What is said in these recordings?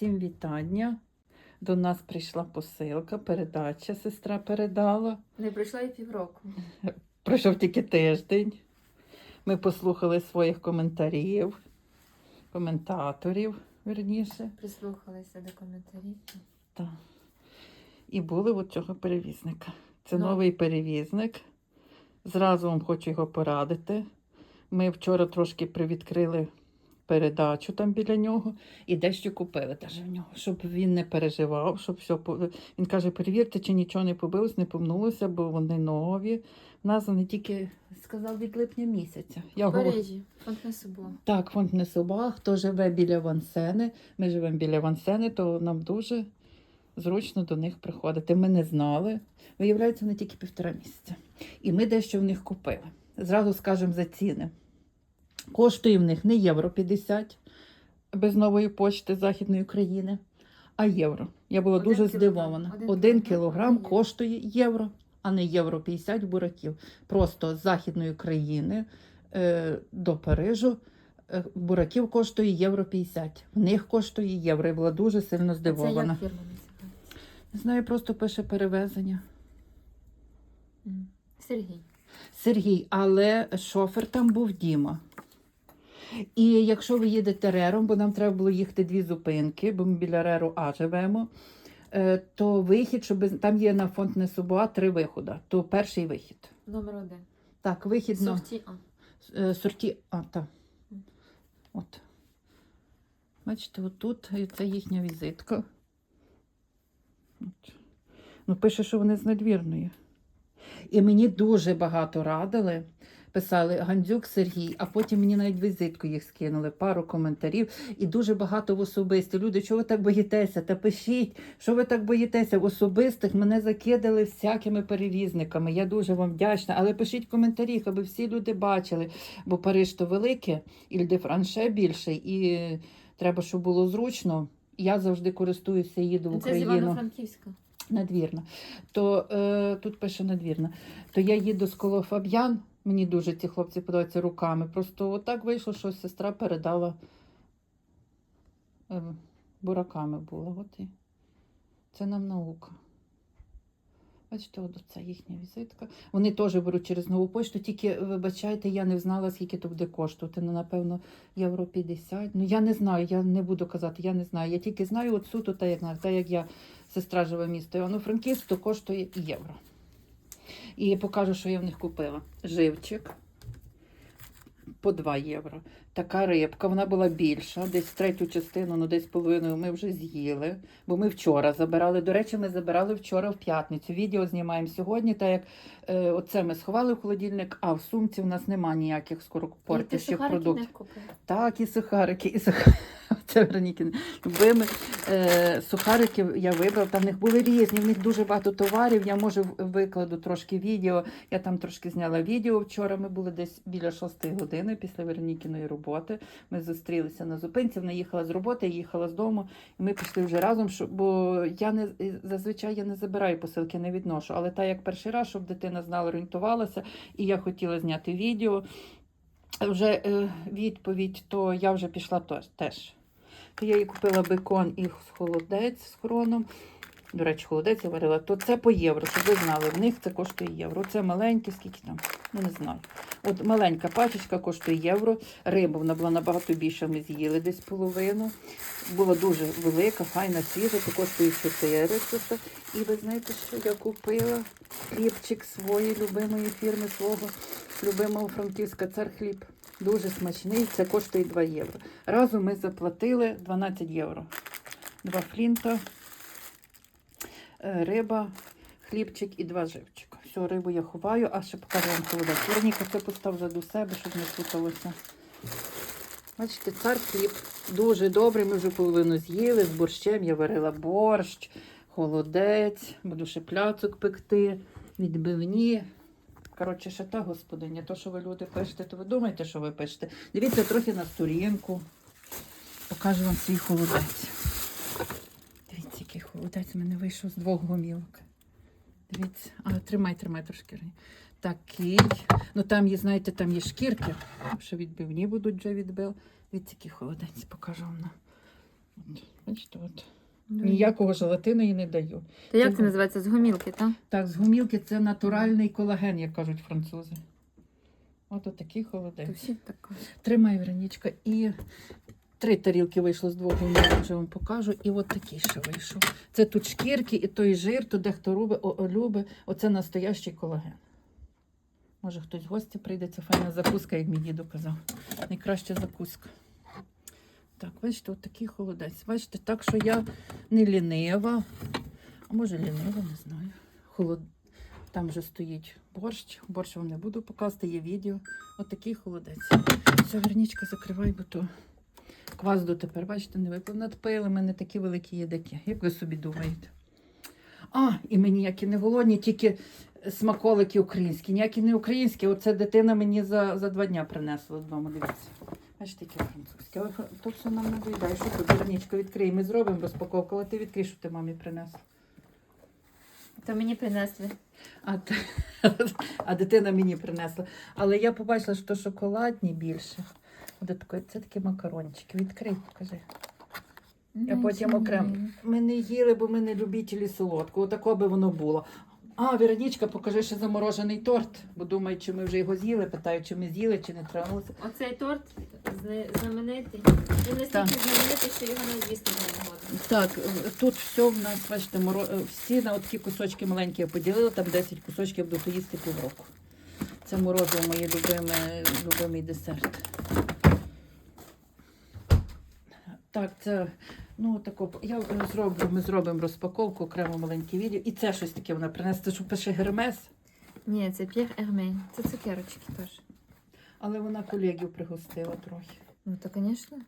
Всім вітання. До нас прийшла посилка, передача сестра передала. Не пройшло і півроку. Пройшов тільки тиждень. Ми послухали своїх коментарів, коментаторів, верніше. Прислухалися до коментарів. Та. І були от цього перевізника. Це Ну. новий перевізник. Зразу вам хочу його порадити. Ми вчора трошки привідкрили передачу там біля нього і дещо купили теж в нього, щоб він не переживав, щоб все він каже: перевірте, чи нічого не побилось, не помнулося, бо вони нові. У нас вони тільки сказав від липня місяця. Я В говорю, Парижі, фонд не собо. так, фонд не собак, хто живе біля Вансени. Ми живемо біля Вансени, то нам дуже зручно до них приходити. Ми не знали. Виявляється, вони тільки півтора місяця. І ми дещо в них купили. Зразу скажемо за ціни. Коштує в них не євро 50 без нової почти Західної України, а євро. Я була Один дуже кілограм. здивована. Один Один кілограм кілограм коштує євро, а не євро 50 бураків. Просто з Західної країни е, до Парижу. е, Бураків коштує євро 50. В них коштує євро. Я була дуже сильно Це здивована. як фірма називається? Не знаю, просто пише перевезення. Сергій. Сергій, але шофер там був Діма. І якщо ви їдете рером, бо нам треба було їхати дві зупинки, бо ми біля реру А живемо, е, то вихід, щоб там є на фонд Несубуа три виходи, то перший вихід. Номер один. Так, вихід на Сорті А. е, сорті. А, так. От. Бачите, отут це їхня візитка. От. Ну, пише, що вони з надвірної. І мені дуже багато радили. Писали Гандзюк Сергій, а потім мені навіть візитку їх скинули, пару коментарів. І дуже багато в особисті. Люди, чого ви так боїтеся? Та пишіть, що ви так боїтеся? В особистих мене закидали всякими перевізниками. Я дуже вам вдячна. Але пишіть коментарі, аби всі люди бачили. Бо Париж то велике, Іль-де-Франше більше, і треба, щоб було зручно. Я завжди користуюся, їду в Це з Івано-Франківська. надвірна. То е, тут пише надвірна. То я їду з коло Фаб'ян. Мені дуже ці хлопці подаються руками. Просто отак вийшло, що сестра передала е, бураками була. От і це нам наука. Бачите, от це їхня візитка. Вони теж беруть через нову пошту, тільки вибачайте, я не знала, скільки то буде коштувати. Ну, напевно, євро 50. Ну я не знаю, я не буду казати, я не знаю. Я тільки знаю от суто, так як, так як я сестра живе місто Івано-Франківськ, то коштує євро. І покажу, що я в них купила. Живчик по 2 євро. Така рибка, вона була більша, десь третю частину, ну десь половиною ми вже з'їли, бо ми вчора забирали. До речі, ми забирали вчора в п'ятницю. Відео знімаємо сьогодні, так як е, оце ми сховали в холодильник, а в сумці в нас нема ніяких скоропортящих продуктів. не. Так, і сухарики, і сухарики. Це Веронікін любими. Е, сухарики я вибрав. Там в них були різні, в них дуже багато товарів. Я може викладу трошки відео. Я там трошки зняла відео. Вчора ми були десь біля 6 години після Веронікіної роботи. Ми зустрілися на зупинці. Вона їхала з роботи, я їхала з дому, і ми пішли вже разом. Щоб, бо я не зазвичай я не забираю посилки, не відношу. Але так як перший раз, щоб дитина знала, орієнтувалася, і я хотіла зняти відео. Вже е, відповідь, то я вже пішла теж. я їй купила бекон і холодець з хроном. До речі, холодець я варила, то це по євро, щоб ви знали. В них це коштує євро. Це маленьке, скільки там, ну не знаю. От маленька пачечка коштує євро. Риба вона була набагато більша, ми з'їли десь половину. Була дуже велика, файна, свіжа, то коштує 400. І ви знаєте, що я купила? Хлібчик своєї любимої фірми, свого любимого франківська цар хліб. Дуже смачний, це коштує 2 євро. Разом ми заплатили 12 євро. Два флінта, риба, хлібчик і два живчика. Все, рибу я ховаю, а ще покажу вам холодець. Вероніка це постав до себе, щоб не путалося. Бачите, цар хліб дуже добрий. Ми вже половину з'їли з борщем. Я варила борщ, холодець, буду ще пляцок пекти, відбивні. Коротше, ще та господиня, то, що ви люди пишете, то ви думаєте, що ви пишете. Дивіться трохи на сторінку. Покажу вам свій холодець. Який у мене вийшов з двох гомілок. Дивіться, а тримай, тримай трошки. Такий. Ну там є, знаєте, там є шкірки, що відбивні будуть вже відбив. Дивіться, який холодець, покажу вам. бачите, от. Ніякого желатину їй не даю. То як це називається? З гомілки, так? Так, з гумілки це натуральний колаген, як кажуть французи. От такий холодець. Тримай, Веронічка. І три тарілки вийшло з двох гумілок, вже вам покажу. І от такий ще вийшов. Це тут шкірки і той жир, то дехто робить, о, любить. Оце настоящий колаген. Може, хтось в гості прийде, це файна закуска, як мій діду казав. Найкраща закуска. Так, бачите, от такий холодець. Бачите, так що я не лінива. А може лінива, не знаю. Холод... Там вже стоїть борщ. Борщ вам не буду показувати, є відео. От холодець. Все, Вернічка, закривай, бо то квас дотепер, бачите, не випив. Надпили мене такі великі їдаки. Як ви собі думаєте? А, і ми ніякі не голодні, тільки смаколики українські. Ніякі не українські. Оце дитина мені за, за два дня принесла додому. Дивіться. Бачите, яке французьке. Але то все нам не доїдає. Що тут, Вернічка, відкрий. Ми зробимо розпаковку, але ти відкрий, що ти мамі принесла. То мені принесли. А, а дитина мені принесла. Але я побачила, що шоколадні більше. От таке, це такі макарончики. Відкрий, покажи. Я Ну, потім окремо. Ми не їли, бо ми не любителі солодкого. Отако би воно було. А, Веронічка, покажи ще заморожений торт, бо думають, чи ми вже його з'їли, питають, чи ми з'їли, чи не тронулися. Оцей торт знаменитий. Він настільки знаменитий, що його не з'їсти не можна. Так, тут все в нас, бачите, моро... всі на такі кусочки маленькі я поділила, там 10 кусочків буду їсти півроку. Це морозиво моє любиме, любимий десерт. Так, це ну тако. Я зроблю, ми зробимо розпаковку, окремо маленьке відео. І це щось таке вона принесла, що пише Гермес, Ні, це П'єр Ерме. Це цукерочки теж. але вона колегів пригостила трохи. Ну, то, звісно.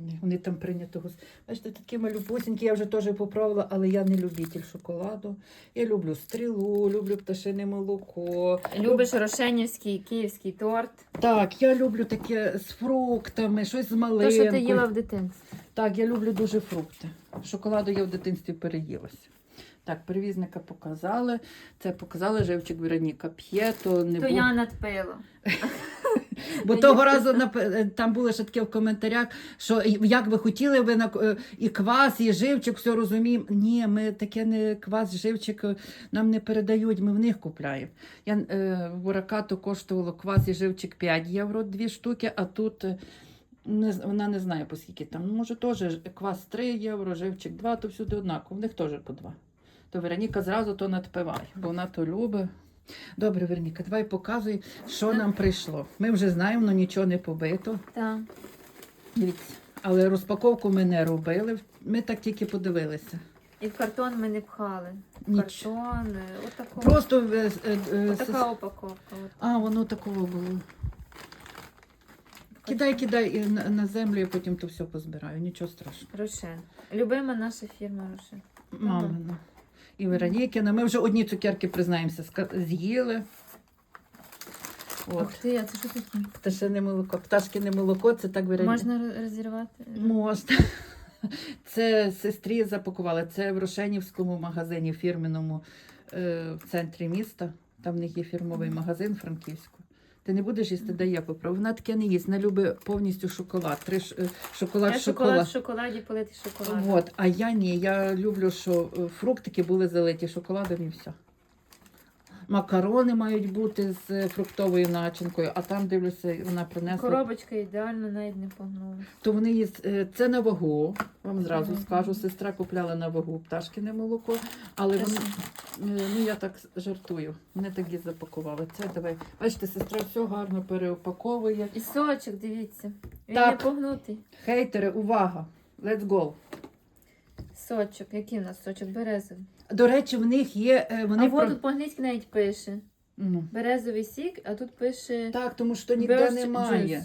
Вони, вони там прийнято Бачите, такі малюпусінькі, я вже теж попробувала, але я не любитель шоколаду. Я люблю стрілу, люблю пташине молоко. Любиш рошенівський київський торт. Так, я люблю таке з фруктами, щось з То, малинкою. що ти їла в дитинстві. Так, я люблю дуже фрукти. Шоколаду я в дитинстві переїлася. Так, перевізника показали. Це показали живчик Вероніка п'є, то не То бу- я надпила. Бо того разу е, там було ще таке в коментарях, що як ви хотіли, ви на е, і квас, і живчик, все розуміємо. Ні, ми таке не квас, живчик е, нам не передають, ми в них купляємо. Я е, в Уракату коштувало квас і живчик 5 євро, дві штуки, а тут. Не, вона не знає, по скільки там. Ну, може, теж квас 3 євро, живчик 2, то всюди однаково. В них теж по 2. То Вероніка зразу то надпиває, бо вона то любить. Добре, Вероніка, давай показуй, що нам прийшло. Ми вже знаємо, але нічого не побито. Так. Дивіться. Але розпаковку ми не робили. Ми так тільки подивилися. І в картон ми не пхали. В Ніч. картон. Отако. Просто е, е, е, Отака упаковка. От. а, воно такого було. Кидай, кидай е, на, на землю, я потім то все позбираю. Нічого страшного. Рошен. Любима наша фірма Рошен. Мамина. І Веронікіна. Ми вже одні цукерки, признаємося, з'їли. От. Ух ти, я це що таке? Пташине молоко. Пташкине молоко, це так Вероніка. Можна розірвати? Можна. Це сестрі запакували. Це в Рошенівському магазині фірменому е, в центрі міста. Там в них є фірмовий магазин Франківську. Ти не будеш їсти, я попробую. Вона таке не їсть, вона любить повністю шоколад. Три ш- е, шоколад, Я шоколад шоколад. шоколаді полити шоколад. От, а я ні. Я люблю, що е, фруктики були залиті шоколадом і все. Макарони мають бути з е, фруктовою начинкою, а там дивлюся, вона принесла. Коробочка ідеально навіть не погнула. То вони є, е, це на вагу. Вам зразу скажу, сестра купляла на вагу пташкине молоко, але вони, е, ну я так жартую. Вони так і запакували. Це давай. Бачите, сестра все гарно переупаковує. І сочок, дивіться. Він Так. не погнутий. Хейтери, увага! Let's go! Сочок. Який в нас сочок? Березовий. До речі, в них є. е, Вони а про- тут по-англійськи навіть пише. Ну, Березовий сік, а тут пише Так, тому що ніде немає. Juice.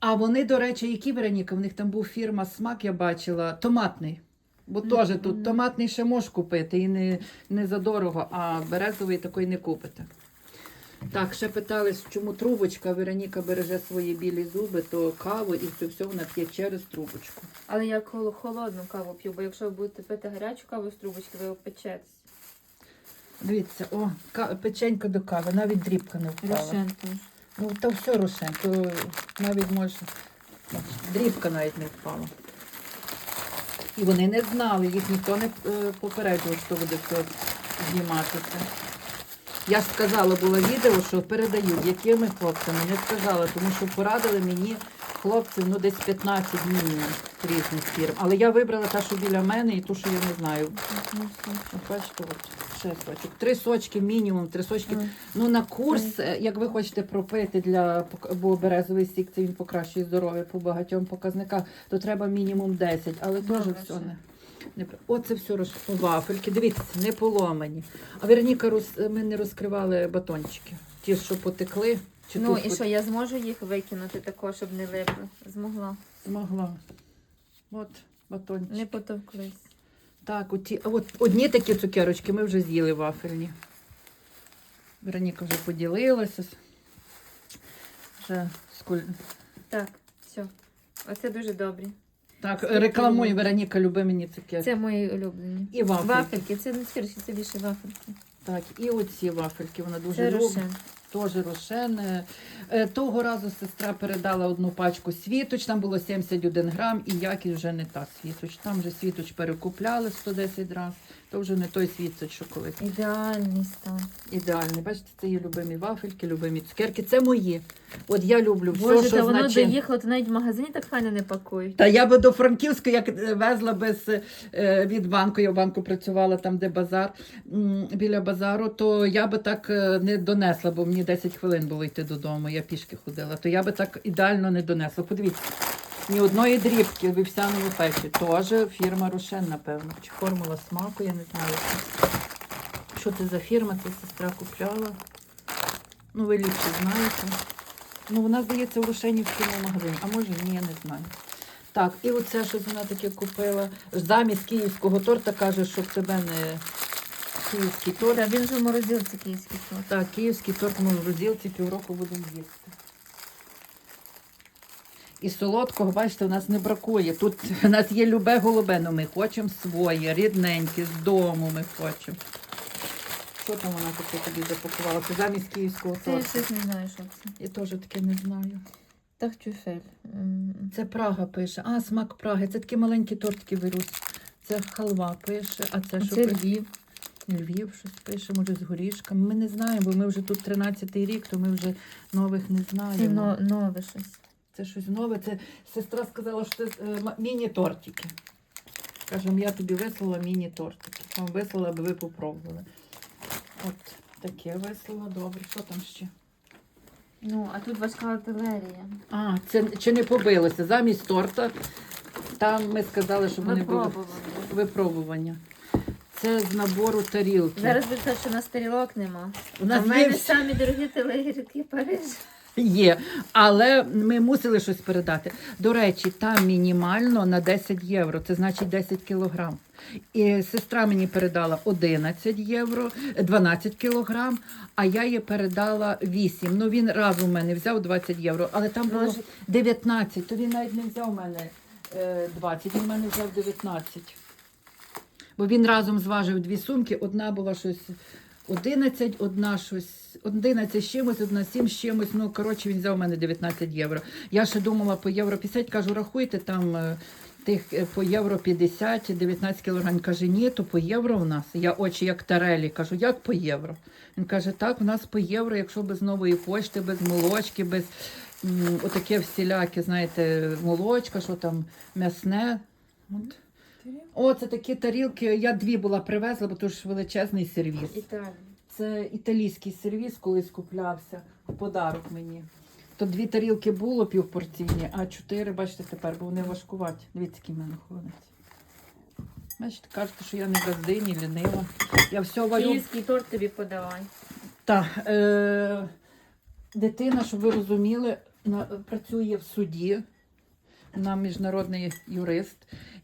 А вони, до речі, які Вероніка? В них там був фірма Смак, я бачила, томатний. Бо теж тут томатний ще можеш купити і не, не задорого, а березовий такий не купите. Так, ще питались, чому трубочка. Вероніка береже свої білі зуби, то каву і це все вона п'є через трубочку. Але я коло холодну каву п'ю, бо якщо ви будете пити гарячу каву з трубочки, ви опечетесь. Дивіться, о, ка- печенька до кави, навіть дрібка не впала. Рошен. Ну, то все рошен, то навіть може. Дрібка навіть не впала. І вони не знали, їх ніхто не е, попереджував, що буде все зніматися. Я ж сказала, було відео, що передають, якими хлопцями. Не сказала, тому що порадили мені хлопців ну, десь 15 мінімум різних фірм. Але я вибрала та, що біля мене, і ту, що я не знаю. Бачите, от ще сочок. Три сочки мінімум, три сочки. Ну на курс, е, як ви хочете пропити для бо березовий сік, це він покращує здоров'я по багатьом показниках, то треба мінімум 10, але теж все не. Оце все роз... вафельки. Дивіться, не поломані. А Вероніка, роз... ми не розкривали батончики. Ті, що потекли, чи Ну тут і що, я зможу їх викинути також, щоб не липли? Змогла. змогла. От батончики. Не потовклись. Так, оті, а от одні такі цукерочки ми вже з'їли вафельні. Вероніка вже поділилася. Вже скуль... Так, все. Оце дуже добрі. Так, рекламуй. Вероніка, люби мені таке. Це мої улюблені. І вафельки. Вафельки, це не скірші, це більше вафельки. Так, і оці вафельки, вона дуже любить. Теж рошен. Е, Того разу сестра передала одну пачку світоч, там було 71 грам, і якість вже не та світоч. Там вже світоч перекупляли 110 разів, то вже не той світоч, що колись. Ідеальний стан. Ідеальний. Бачите, це її любимі вафельки, любимі цукерки. Це мої. От я люблю все, Боже, що та воно значить. доїхало, то навіть в магазині так файно не пакують. Та я би до Франківська, як е, везла без е, від банку, я в банку працювала там, де базар, м, біля базару, то я би так е, не донесла, бо мені 10 хвилин було йти додому, я пішки ходила, то я би так ідеально не донесла. Подивіться, ні одної дрібки в печі. Теж фірма Рошен, напевно. Чи формула смаку, я не знаю. Що це за фірма? Це сестра купляла. Ну, ви ліпше знаєте. Ну, вона, здається, в Рошенівському магазині, а може ні, я не знаю. Так, і оце щось вона таке купила. Замість київського торта каже, щоб тебе не київський торт. Та він же в морозилці київський торт. Так, київський торт ми в розділці півроку будемо їсти. І солодкого, бачите, у нас не бракує. Тут у нас є любе голубе, але ми хочемо своє, рідненьке, з дому ми хочемо. Що там вона таке тобі запакувала? Це замість київського Це я щось не знаю, що це. Я теж таке не знаю. Тахтюфель. М. Це Прага пише. А, смак Праги. Це такі маленькі тортики беруть. Це халва пише, а це що Це пише? Львів. Львів щось пише, може з горішками. Ми не знаємо, бо ми вже тут 13-й рік, то ми вже нових не Це знаємо. но- нове щось. Це щось нове. Це сестра сказала, що це е, міні-тортики. Кажемо, я тобі вислала міні-тортики. Вам вислала, аби ви попробували. От таке вислала, добре. Що там ще? Ну, а тут важка артилерія. А, це чи не побилося? Замість торта. Там ми сказали, щоб вони були Випробування. Це з набору тарілки. Зараз кажете, що у нас тарілок нема. У нас в мене є, всі- самі дорогі тарілки Париж. є, але ми мусили щось передати. До речі, там мінімально на 10 євро, це значить 10 кілограм. І сестра мені передала 11 євро, 12 кілограм, а я їй передала 8. Ну він разом у мене взяв 20 євро, але там було 19, то він навіть не взяв у мене е, 20, він у мене взяв 19. Бо він разом зважив дві сумки, одна була щось 11, одна щось 11 з чимось, одна 7 з чимось. Ну, коротше, він взяв у мене 19 євро. Я ще думала по євро 50, кажу, рахуйте там е, тих е, по євро 50, 19 кілограм. Каже, ні, то по євро у нас. Я очі як тарелі. Кажу, як по євро? Він каже, так, у нас по євро, якщо без нової почти, без молочки, без м, отаке всіляке, знаєте, молочка, що там м'ясне. От. О, це такі тарілки. Я дві була привезла, бо то ж величезний сервіс. Італія. Це італійський сервіс, колись куплявся в подарок мені. То дві тарілки було півпорційні, а чотири, бачите, тепер, бо вони важкуваті. Дивіться, який в мене ходить. Бачите, кажете, що я не газдині, лінива. Я все варю. Київський торт тобі подавай. Так, е, дитина, щоб ви розуміли, на, працює в суді. Вона міжнародний юрист,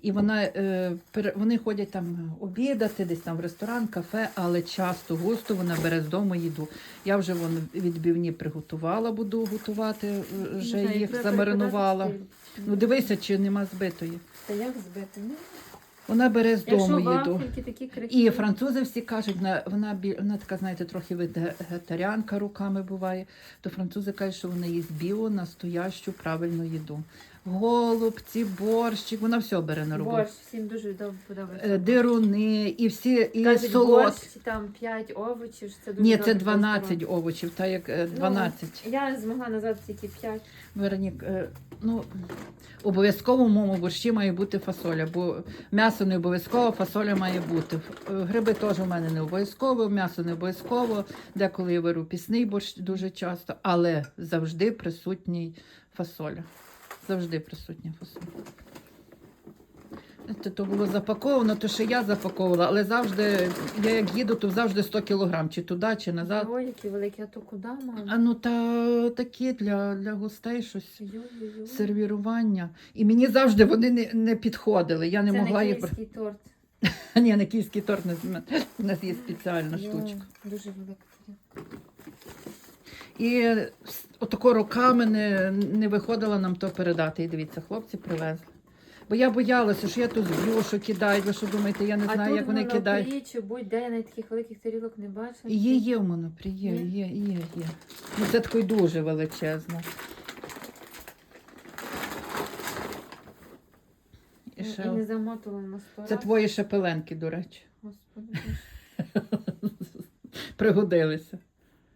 і вона, е, вони ходять там обідати, десь там в ресторан, кафе, але часто густо вона бере з дому їду. Я вже вон відбивні приготувала, буду готувати, е, вже знаю, їх замаринувала. Ну дивися, чи нема збитої. Та як збити? Ну, Вона бере з Якщо дому їду. І французи всі кажуть, вона, вона, вона така, знаєте, трохи вегетаріанка руками буває, то французи кажуть, що вона їсть біо, настоящу, правильну їду. Голубці, борщик, вона все бере на роботу. Борщ, всім дуже добре подобається. Е, Дируни і всі і Кажуть, солод. борщ, там 5 овочів, що це дуже Ні, це для 12 здоров'я. овочів, та як е, 12. Я змогла назвати тільки 5. Веронік, е, ну обов'язково в моєму борщі має бути фасоля, бо м'ясо не обов'язково, фасоля має бути. Е, Гриби теж у мене не обов'язково, м'ясо не обов'язково. Деколи я беру пісний борщ дуже часто, але завжди присутній фасоля. Завжди присутня фасоля. Це то було запаковано, то що я запаковувала, але завжди, я як їду, то завжди 100 кілограм, чи туди, чи назад. Ой, які великі, а то куди, мама? А ну та такі для, для гостей щось Йой-йой-йой. сервірування. І мені завжди вони не, не підходили. Я не Це могла не їх. київський торт. Ні, на київський торт не у нас є спеціальна штучка. Дуже велика тарілка. І отако роками не, не виходило нам то передати. І дивіться, хлопці привезли. Бо я боялася, що я тут зб'ю, що кидають. Ви що думаєте, я не а знаю, тут як вони кидають. Монопрі чи будь-де я навіть таких великих тарілок не бачила. Є, є в монопрі, є, Є? є, є. Ну це такий дуже величезно. І І, ще і не замотувала на сто Це твої шепеленки, до речі. Господи, Пригодилися.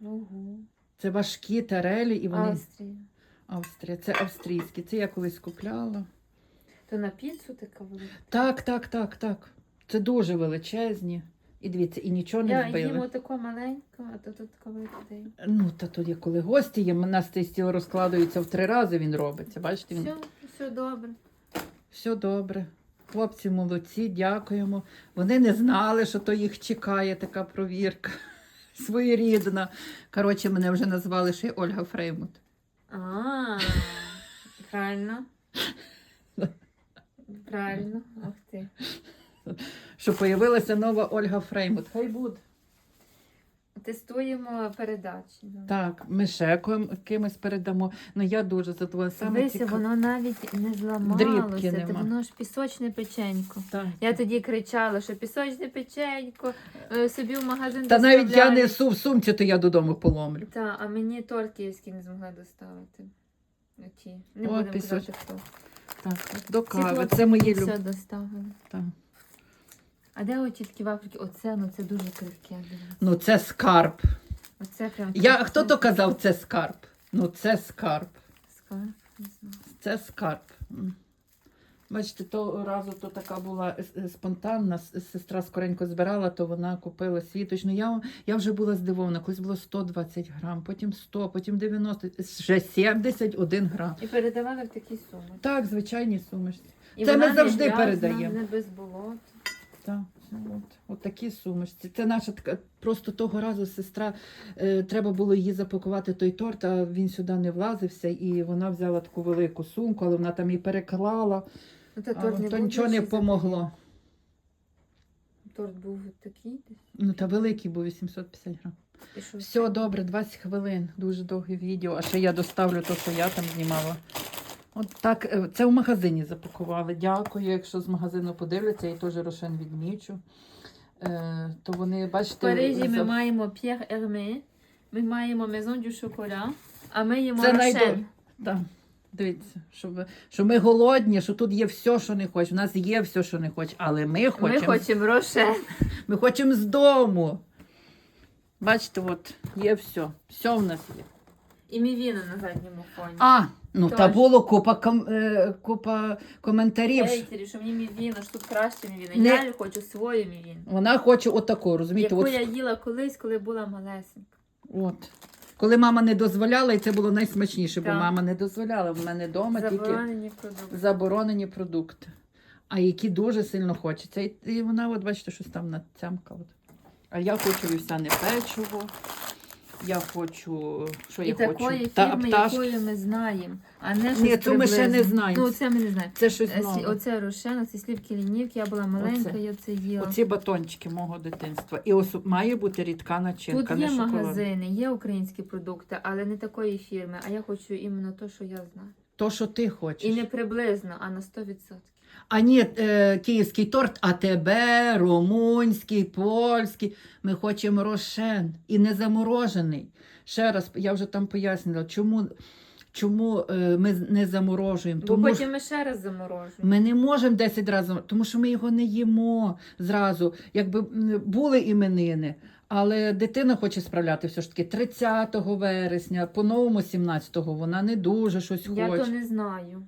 Ого. Це важкі тарелі, і вони Австрія. Австрія. Це австрійські. Це я колись купляла. То на піцу така велика. Так, так, так, так. Це дуже величезні. І дивіться, і нічого не Я збили. їм отако маленько, а то тут така велика. Ну, та тоді, коли гості є, у нас цей стіл розкладується в три рази, він робиться. Бачите, він Все, все добре. все добре. Хлопці молодці, дякуємо. Вони не знали, що то їх чекає така провірка. Своєрідна. Коротше, мене вже назвали ще й Ольга Фреймут. А, правильно. Правильно. Ах ти. Що появилася нова Ольга Фреймут. Хай буде. Тестуємо передачі. Так, ми ще кимось передамо. Ну я дуже задоволена. Саме Дивися, цікаве- воно навіть не зламалося. Нема. Воно ж пісочне печенько. Так. Я тоді кричала, що пісочне печенько, е, собі в магазин Та навіть я несу в сумці, то я додому поломлю. Та, а мені торт київський не змогла доставити. Оті. Не О, будемо пісоч- казати хто. Так, до кави. Це мої мені люб... все доставили. Так. А де оті такі вафлики? Оце, ну це дуже крихке. Ну це скарб. Оце прям. Я хто то казав, це скарб. Ну це скарб. Скарб, не знаю. Це скарб. Бачите, того разу то така була е, е, спонтанна, сестра скоренько збирала, то вона купила світоч. Ну я, я вже була здивована, колись було 120 грам, потім 100, потім 90, вже 71 грам. І передавали в такі суми. Так, звичайні сумішці. І Це ми завжди передаємо. Не без болот. Так, от, от такі сумішці. Це наша така. Просто того разу сестра е, треба було її запакувати той торт, а він сюди не влазився, і вона взяла таку велику сумку, але вона там і переклала, Ну, та а торт не то був нічого не більший за помогло. Торт був такий десь. Ну та великий був 850 грам. І що? Все добре, 20 хвилин. Дуже довге відео. А ще я доставлю те, що я там знімала. От так, е, це в магазині запакували. Дякую. Якщо з магазину подивляться, я теж рошен відмічу. Е, то вони, В Парижі ми за- маємо Pierre Hermé, ми маємо Maison du Chocolat, а ми їмо Це Рошен. Да. Дивіться, що, ви, що ми голодні, що тут є все, що не хочеш. У нас є все, що не хочеш, але ми хочемо. Ми хочемо хочемо Рошен. ми хочемо з дому. Бачите, от є все. Все в нас є. І мівіна на задньому фоні. А, ну та було купа, ком, е, купа коментарів. що Хейтері, що мені мівіна, що тут краще мівіна. Не- Я хочу свою мівіну. Вона хоче отаку, розумієте? Яку От, я їла колись, коли була малесенька. от. Коли мама не дозволяла, і це було найсмачніше, бо Так. мама не дозволяла. В мене вдома тільки Заборонені продукти. заборонені продукти, а які дуже сильно хочеться. І, і вона, от бачите, щось там нацямкала. А я хочу вівсяне печиво. Я хочу. Що І я такої хочу? Та фірми, пташки. якої ми знаємо, а не Ні, щось цю ми ще не знаємо. Ну, це ми не знаємо. Це щось Е, нове. Оце Рошен, оці слівки лінівки, я була маленька, Оце. я це їла. Оці батончики мого дитинства. І ось має бути рідка начинка, Тут є не шоколад. магазини, є українські продукти, але не такої фірми. А я хочу іменно те, що я знаю. То, що ти хочеш. І не приблизно, а на 100%. А ні, е, київський торт, АТБ, румунський, польський. Ми хочемо рошен і не заморожений. Ще раз, я вже там пояснила, чому, чому е, ми не заморожуємо. Бо Тому потім ми ще раз заморожуємо. ми не можемо 10 разів, тому що ми його не їмо зразу. Якби були іменини, але дитина хоче справляти все ж таки 30 вересня, по-новому 17-го, вона не дуже щось Я то не знаю.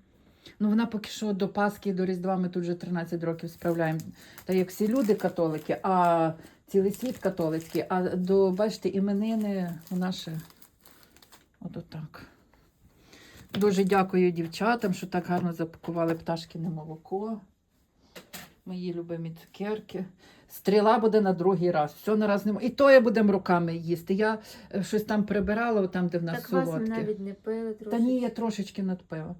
Ну, вона поки що до Пасхи до Різдва ми тут вже 13 років справляємо. Та як всі люди католики, а цілий світ католицький, а до, бачите, іменини вона ще от отак. Дуже дякую дівчатам, що так гарно запакували пташкине молоко. Мої любимі цукерки. Стріла буде на другий раз. Все на раз не І то я будемо руками їсти. Я е, щось там прибирала, там, де в нас Так вас солодке. навіть не пили трошки. Та ні, я трошечки надпила.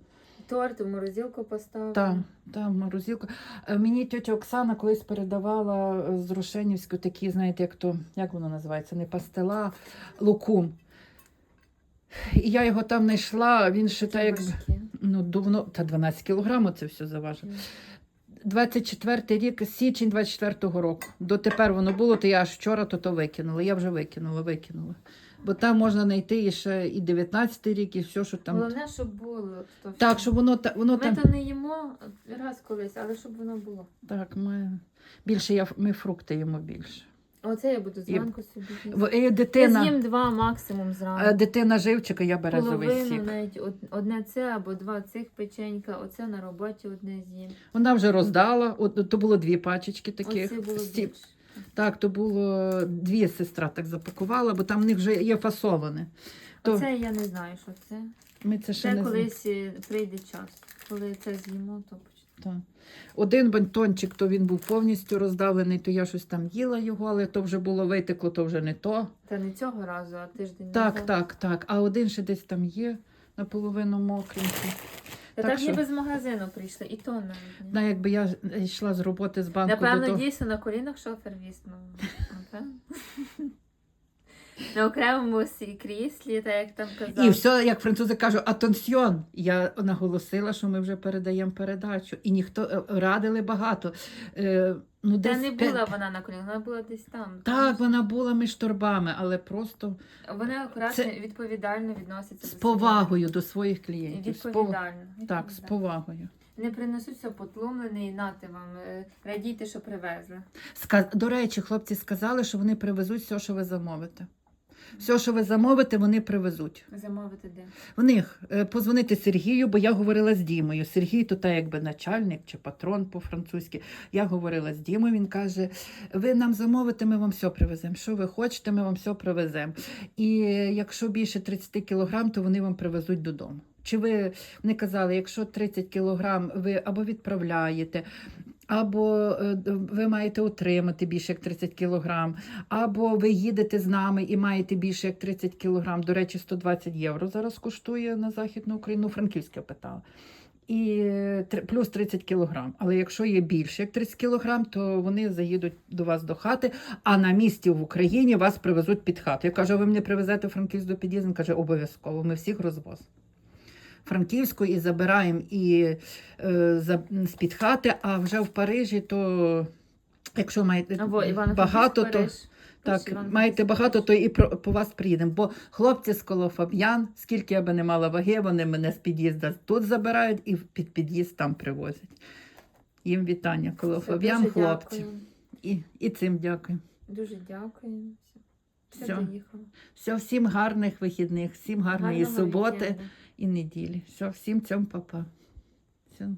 Торт в морозилку поставили. Так, так, морозилку. Е, Мені тетя Оксана колись передавала е, з Рушенівську такі, знаєте, як то, як воно називається, не пастила, лукум. І я його там знайшла, він ще та як ну, давно, та 12 кілограм це все заважило. 24 рік, січень 24-го року. Дотепер воно було, то я аж вчора то, то викинула. Я вже викинула, викинула. Бо там можна знайти і ще і 19 рік, і все, що там. Головне, щоб було. То. Так, щоб воно, та- воно Ми там. то не їмо раз колись, але щоб воно було. Так, ми більше я, ми фрукти їмо більше. Оце я буду зранку собі їсти. Е, Я Дитина, з'їм два максимум е, зранку. дитина живчика, я березовий Половину сік. навіть од- одне це або два цих печенька, оце на роботі одне з'їм. Вона вже роздала. От, то було дві пачечки таких. Оце було Сті- більше. Так, то було дві сестра так запакувала, бо там в них вже є фасоване. То Оце я не знаю, що це. ми це ще Це не колись е, прийде час. Коли це з'їмо, то. Так. Один бантончик, то він був повністю роздавлений, то я щось там їла його, але то вже було витекло, то вже не то. Та не цього разу, а тиждень Так, назад. так, так. А один ще десь там є, наполовину мокренький. Та Так так, що- ніби з магазину прийшли, і то навіть. Да, якби я йшла з роботи з банку Напевно, додому. дійсно на колінах шофер віз. Ну, напевно. На окремому кріслі, так як там казали. І все, як французи кажуть, атенсьон. Я наголосила, що ми вже передаємо передачу. І ніхто е, радили багато. Ну, Та десь не була вона на колінах, вона була десь там. Так, вона була між торбами, але просто Вона акуратно, Це- відповідально відноситься з до повагою до своїх себе. клієнтів. З пов- Відповідально. Так, з відповідально. повагою. Не принесуться потломлений нати вам. е, Радійте, що привезли. Ска- До речі, хлопці сказали, що вони привезуть все, що ви замовите. Все, що ви замовите, вони привезуть. Замовити де. В них е, позвонити Сергію, бо я говорила з Дімою. Сергій то та якби начальник чи патрон по-французьки. Я говорила з Дімою. Він каже: ви нам замовите, ми вам все привеземо. Що ви хочете, ми вам все привеземо. І якщо більше 30 кілограм, то вони вам привезуть додому. Чи ви вони казали, якщо 30 кілограм ви або відправляєте, або е, ви маєте отримати більше як 30 кілограм, або ви їдете з нами і маєте більше як 30 кілограм. До речі, 120 євро зараз коштує на Західну Україну. Франківська питала. І е, плюс 30 кілограм. Але якщо є більше як 30 кілограм, то вони заїдуть до вас до хати, а на місці в Україні вас привезуть під хату. Я кажу, ви мене привезете в Франківськ до під'їзду? Він каже, обов'язково. Ми всіх розвозимо. Франківську і забираємо і е, за, з-під хати, а вже в Парижі, то якщо маєте Або багато, то так, маєте багато, то і про, по вас приїдемо. Бо хлопці з Колофаб'ян, скільки я би не мала ваги, вони мене з під'їзду тут забирають і під під'їзд там привозять. Їм вітання, Колофаб'ян, хлопці. І, і цим дякую. Дуже дякую. Все, Все. Все, всім гарних вихідних, всім гарної Гарного суботи вікенду. І неділі. Все, всім цьому папа. Все.